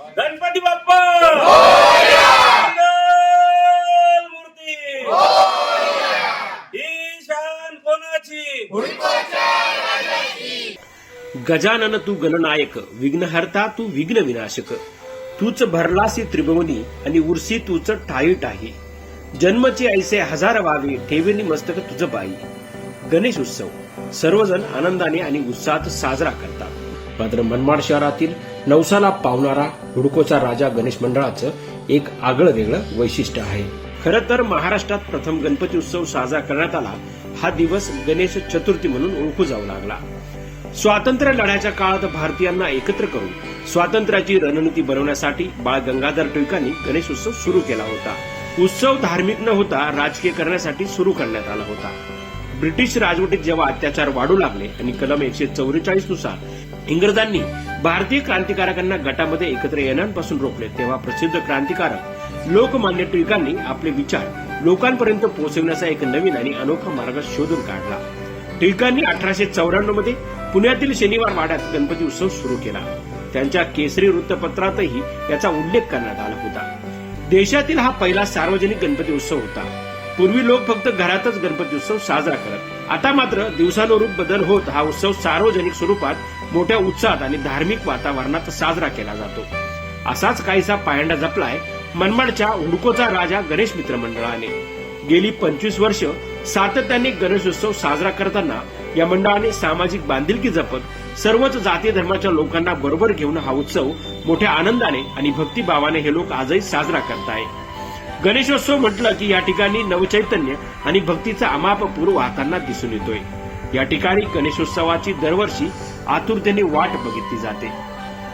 गणपती बाप्पा! मूर्ती! ही शान कोणाची? गजानन तू गणनायक विघ्नहर्ता तू विघ्न विनाशक तूच भरलासी त्रिभुवनी आणि उर्सी तूच ठाई ठाही जन्मचे ऐसे हजार वावे ठेवेनी मस्तक तुझ बाई. गणेश उत्सव सर्वजण आनंदाने आणि उत्साहात साजरा करतात. मात्र मनमाड शहरातील नवसाला पावणारा हुडकोचा राजा गणेश मंडळाचं एक आगळं वेगळं वैशिष्ट्य आहे. खरं तर महाराष्ट्रात प्रथम गणपती उत्सव साजरा करण्यात आला हा दिवस गणेश चतुर्थी म्हणून ओळखू जाऊ लागला. स्वातंत्र्य लढ्याच्या काळात भारतीयांना एकत्र करून स्वातंत्र्याची रणनीती बनवण्यासाठी बाळ गंगाधर टिळकांनी गणेश उत्सव सुरू केला होता. उत्सव धार्मिक न होता राजकीय करण्यासाठी सुरू करण्यात आला होता. ब्रिटिश राजवटीत जेव्हा अत्याचार वाढू लागले आणि कलम एकशे चौवेचाळीसनुसार इंग्रजांनी भारतीय क्रांतिकारकांना गटामध्ये एकत्र येण्यापासून रोखले तेव्हा प्रसिद्ध क्रांतिकारक लोकमान्य टिळकांनी आपले विचार लोकांपर्यंत पोहोचवण्याचा एक नवीन आणि अनोखा मार्ग शोधून काढला. टिळकांनी अठराशे चौऱ्याण्णवमध्ये पुण्यातील शनिवार वाड्यात गणपती उत्सव सुरू केला. त्यांच्या केसरी वृत्तपत्रातही याचा उल्लेख करण्यात आला होता. देशातील हा पहिला सार्वजनिक गणपती उत्सव होता. पूर्वी लोक फक्त घरातच गणपती उत्सव साजरा करत आता मात्र दिवसानुरूप बदल होत हा उत्सव सार्वजनिक स्वरूपात मोठ्या उत्साहात आणि धार्मिक वातावरणात साजरा केला जातो. असाच काहीसा पायंडा जपलाय मनमाडच्या हुडकोचा राजा गणेश मित्र मंडळाने गेली पंचवीस वर्ष सातत्याने गणेशोत्सव साजरा करताना या मंडळाने सामाजिक बांधिलकी जपत सर्वच जाती धर्माच्या लोकांना बरोबर घेऊन हा उत्सव मोठ्या आनंदाने आणि भक्तिभावाने हे लोक आजही साजरा करताय. गणेशोत्सव म्हटलं की या ठिकाणी नवचैतन्य आणि भक्तीचा अमाप पूर वाहताना दिसून येतोय. या ठिकाणी गणेशोत्सवाची दरवर्षी आतुरतेने वाट बघितली जाते.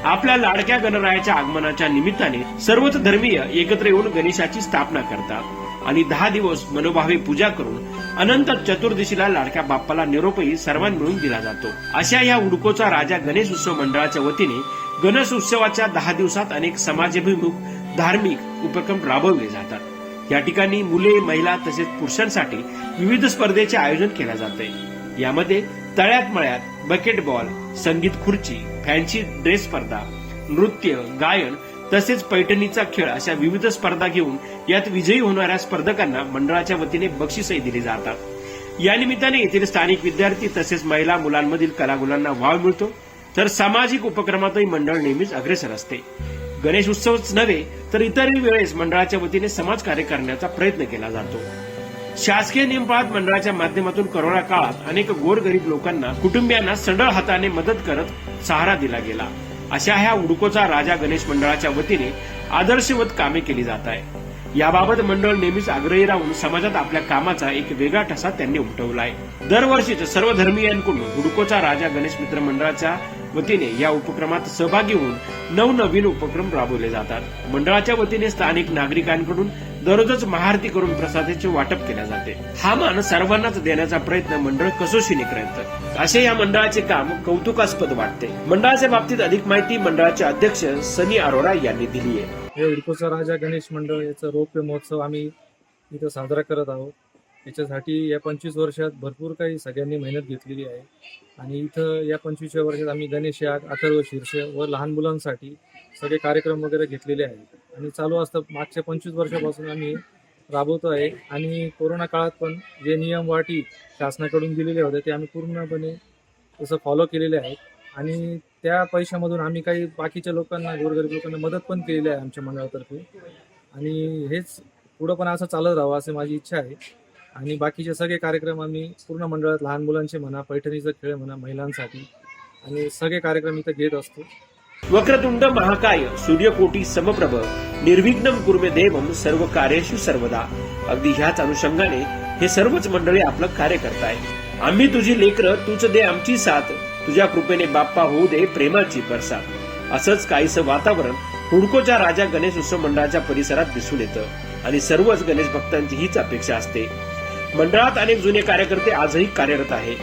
आपल्या लाडक्या गणरायाच्या आगमनाच्या निमित्ताने सर्वच धर्मीय एकत्र येऊन गणेशाची स्थापना करतात आणि दहा दिवस मनोभावे पूजा करून अनंत चतुर्दशीला लाडक्या बाप्पाला निरोपही सर्वांनी मिळून दिला जातो. अशा या उडकोचा राजा गणेश उत्सव मंडळाच्या वतीने गणेश उत्सवाच्या दहा दिवसात अनेक समाजाभिमुख धार्मिक उपक्रम राबवले जातात. या ठिकाणी मुले महिला तसेच पुरुषांसाठी विविध स्पर्धेचे आयोजन केले जाते. यामध्ये तळ्यात मळ्यात बकेट बॉल संगीत खुर्ची फॅन्सी ड्रेस स्पर्धा नृत्य गायन तसेच पैठणीचा खेळ अशा विविध स्पर्धा घेऊन यात विजयी होणाऱ्या स्पर्धकांना मंडळाच्या वतीने बक्षीसही दिली जातात. या निमित्ताने येथील स्थानिक विद्यार्थी तसेच महिला मुलांमधील कलागुलांना वाव मिळतो. तर सामाजिक उपक्रमातही मंडळ नेहमीच अग्रेसर असते. गणेश उत्सवच नव्हे तर इतरही वेळेस मंडळाच्या वतीने समाज कार्य करण्याचा प्रयत्न केला जातो. शासकीय नियमपाळात मंडळाच्या माध्यमातून करोना काळात अनेक गोरगरीब लोकांना कुटुंबियांना सडळ हाताने मदत करत सहारा दिला गेला. अशा ह्या उडकोचा राजा गणेश मंडळाच्या वतीने आदर्शवत कामे केली जात आहे याबाबत मंडळ नेहमीच आग्रही राहून समाजात आपल्या कामाचा एक वेगळा ठसा त्यांनी उमटवला आहे दरवर्षीच सर्व धर्मीयांकडून हुडकोचा राजा गणेश मित्र मंडळाच्या वतीने या उपक्रमात सहभागी होऊन नवनवीन उपक्रम राबवले जातात. मंडळाच्या वतीने स्थानिक नागरिकांकडून दररोजच महाआरती करून प्रसादाचे वाटप केले जाते. हा मान सर्वांनाच देण्याचा प्रयत्न मंडळ कसोशीने करत असे या मंडळाचे काम कौतुकास्पद वाटते. मंडळाच्या बाबतीत अधिक माहिती मंडळाचे अध्यक्ष सनी अरोरा यांनी दिली आहे हे उडकोचा राजा गणेश मंडळ याचा रौप्य महोत्सव आम्ही इथं साजरा करत आहोत. याच्यासाठी या पंचवीस वर्षात भरपूर काही सगळ्यांनी मेहनत घेतलेली आहे. आणि इथं या पंचवीसव्या वर्षात आम्ही गणेश याग अथर्व शीर्ष व लहान मुलांसाठी सगळे कार्यक्रम वगैरे घेतलेले आहेत. आणि चालू असतं मागच्या पंचवीस वर्षापासून आम्ही राबवतो आहे. आणि कोरोना काळात पण जे नियम वाटी शासनाकडून दिलेले होते ते आम्ही पूर्णपणे तसं फॉलो केलेले आहेत. आणि त्या पैशामधून आम्ही काही बाकीच्या लोकांना गोरगरीब लोकांना मदत पण केलेली आहे आमच्या मंडळातर्फे. आणि हेच पुढं पण असं चालत राहावं असे माझी इच्छा आहे. आणि बाकीचे सगळे कार्यक्रम आम्ही पूर्ण मंडळात लहान मुलांचे म्हणा पैठणीचा खेळ म्हणा महिलांसाठी. आणि सगळे कार्यक्रम इथं घेत असतो. वक्रतुंड महाकाय सूर्यकोटी समप्रभ निर्विघ्न कुर्मे देवम सर्व कार्येषु सर्वदा. अगदी ह्याच अनुषंगाने हे सर्वच मंडळी आपलं कार्य करताय आम्ही तुझी लेकर तुझ दे आमची साथ. तुझ्या कृपेने बाप्पा होऊ दे प्रेमाची बरसात असंच काहीसं वातावरण हुडकोच्या राजा गणेश उत्सव मंडळाच्या परिसरात दिसून येतं. आणि सर्वच गणेश भक्तांची हीच अपेक्षा असते. मंडळात अनेक जुने कार्यकर्ते आजही कार्यरत आहेत.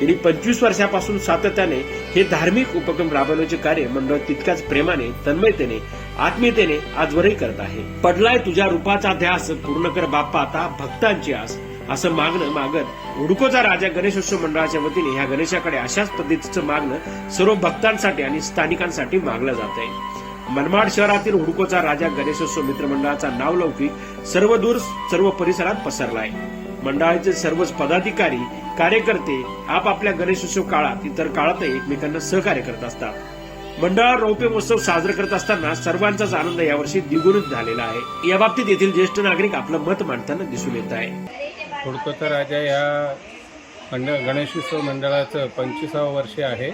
गेली पंचवीस वर्षापासून सातत्याने हे धार्मिक उपक्रम राबवण्याचे कार्य मंडळ तितक्याच प्रेमाने तन्मयतेने आत्मीयतेने आजवरही करत आहे. पडलाय तुझ्या रूपाचा ध्यास पूर्ण कर बाप्पा आता भक्तांची आस असं मागणं मागत हुडकोचा राजा गणेशोत्सव मंडळाच्या वतीने ह्या गणेशाकडे अशाच पद्धतीचं मागणं सर्व भक्तांसाठी आणि स्थानिकांसाठी मागलं जात आहे मनमाड शहरातील हुडकोचा राजा गणेशोत्सव मित्र मंडळाचा नावलौकिक सर्वदूर सर्व परिसरात पसरलाय. मंडळाचे सर्वच पदाधिकारी कार्यकर्ते आपापल्या गणेशोत्सव काळात इतर काळातही एकमेकांना सहकार्य करत असतात. मंडळावर रौप्य महोत्सव साजरा करत असताना सर्वांचाच आनंद यावर्षी द्विगुणित झालेला आहे. या बाबतीत येथील ज्येष्ठ नागरिक आपलं मत मांडताना दिसून येत आहे. हुडकोचा राजा या मंडळ गणेशोत्सव मंडळाचं पंचवीसावं वर्ष आहे.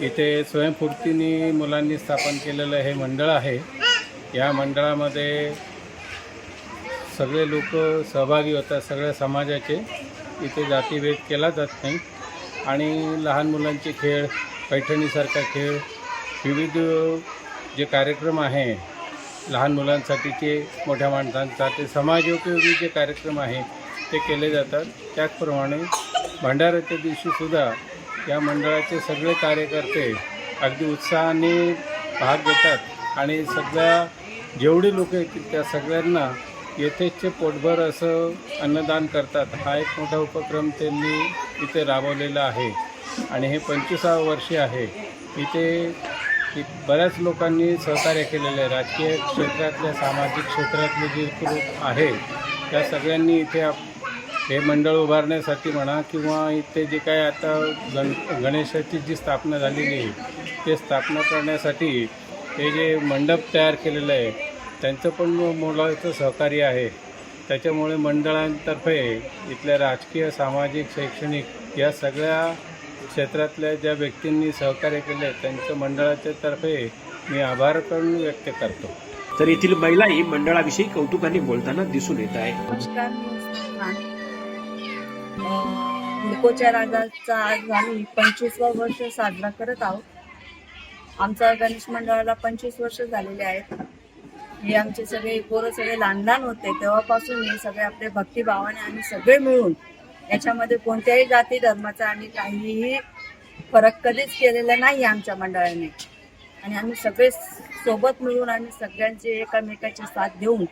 इथे स्वयंपूर्तीने मुलांनी स्थापन केलेलं हे मंडळ आहे. या मंडळामध्ये सगळे लोक सहभागी होतात सगळ्या समाजाचे. इथे जातीभेद केला जात नाही. आणि लहान मुलांचे खेळ पैठणीसारखा खेळ विविध जे कार्यक्रम आहे लहान मुलांसाठीचे मोठ्या माणसांचा ते समाजोपयोगी जे कार्यक्रम आहे ते केले जातात. त्याचप्रमाणे भंडाऱ्याच्या दिवशीसुद्धा या मंडळाचे सगळे कार्यकर्ते अगदी उत्साहाने भाग घेतात. आणि सगळ्या जेवढे लोक येतील त्या सगळ्यांना येथेचे पोटभर असं अन्नदान करतात. हा एक मोठा उपक्रम त्यांनी इथे राबवलेला आहे. आणि हे पंचवीसावं वर्षे आहे. इथे बऱ्याच लोकांनी सहकार्य केलेलं आहे. राजकीय क्षेत्रातल्या सामाजिक क्षेत्रातले जे ग्रुप आहे त्या सगळ्यांनी इथे आप- हे मंडळ उभारण्यासाठी म्हणा किंवा इथे जे काय आता गण गणेशाची जी स्थापना झालेली आहे ते स्थापना करण्यासाठी हे जे मंडप तयार केलेलं आहे त्यांचं पण मोलाचं सहकार्य आहे. त्याच्यामुळे मंडळांतर्फे इथल्या राजकीय सामाजिक शैक्षणिक या सगळ्या क्षेत्रातल्या ज्या व्यक्तींनी सहकार्य केले त्यांचं मंडळाच्या तर्फे मी आभार पण व्यक्त करतो. तर येथील महिलाही मंडळाविषयी कौतुकाने बोलताना दिसून येत आहे. नमस्कार राजाचा आज आम्ही पंचवीसवा वर्ष साजरा करत आहोत. आमचा गणेश मंडळाला पंचवीस वर्ष झालेले आहेत. हे आमचे सगळे पोरं सगळे लहान लहान होते. तेव्हापासून हे सगळे आपले भक्तिभावाने आम्ही सगळे मिळून याच्यामध्ये कोणत्याही जाती धर्माचा आम्ही काहीही फरक कधीच केलेला नाही आमच्या मंडळाने. आणि आम्ही सगळे सोबत मिळून आम्ही सगळ्यांचे एकामेकाची साथ देऊन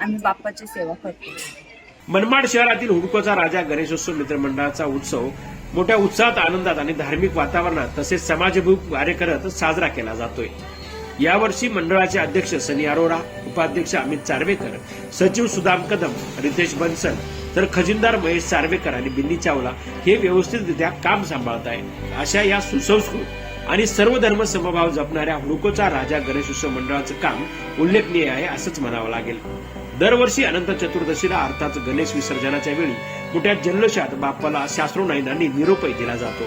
आम्ही बाप्पाची सेवा करतो. मनमाड शहरातील हुडकोचा राजा गणेशोत्सव मित्र मंडळाचा उत्सव मोठ्या उत्साहात आनंदात आणि धार्मिक वातावरणात तसेच समाजभूत कार्य करत साजरा केला जातोय. यावर्षी मंडळाचे अध्यक्ष सनी अरोरा उपाध्यक्ष अमित चारवेकर सचिव सुदाम कदम रितेश बन्सल तर खजिनदार महेश चारवेकर आणि बिन्नी चावला हे व्यवस्थितरित्या काम सांभाळत आहे अशा या सुसंस्कृत आणि सर्व धर्म समभाव जपणाऱ्या हुडकोचा राजा गणेशोत्सव मंडळाचं काम उल्लेखनीय आहे असंच म्हणावं लागेल. दरवर्षी अनंत चतुर्दशीला अर्थात गणेश विसर्जनाच्या वेळी मोठ्या जल्लोषात बाप्पाला शास्त्रोनायनांनी निरोपही दिला जातो.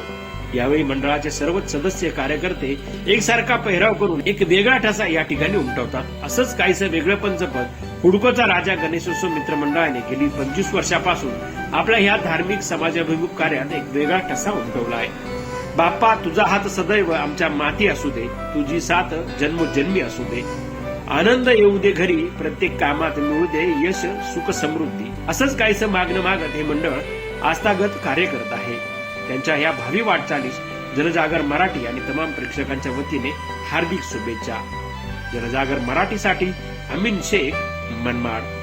यावेळी मंडळाचे सर्वच सदस्य कार्यकर्ते एकसारखा पेहराव करून एक वेगळा ठसा या ठिकाणी उमटवतात. असंच काहीसं वेगळेपण जपत हुडकोचा राजा गणेशोत्सव मित्र मंडळाने गेली पंचवीस वर्षापासून आपल्या ह्या धार्मिक समाजाभिमुख कार्यात एक वेगळा ठसा उमटवला आहे. बाप्पा तुझा हात सदैव आमच्या माती असू दे तुझी साथ जन्मोजन्मी असू दे. आनंद येऊ दे घरी प्रत्येक कामात मिळू दे यश सुख समृद्धी. असंच काहीसं मागणं मागत हे मंडळ आस्थागत कार्य करत आहे. त्यांच्या ह्या भावी वाटचालीस जनजागर मराठी आणि तमाम प्रेक्षकांच्या वतीने हार्दिक शुभेच्छा. जनजागर मराठीसाठी अमीन शेख मनमाड.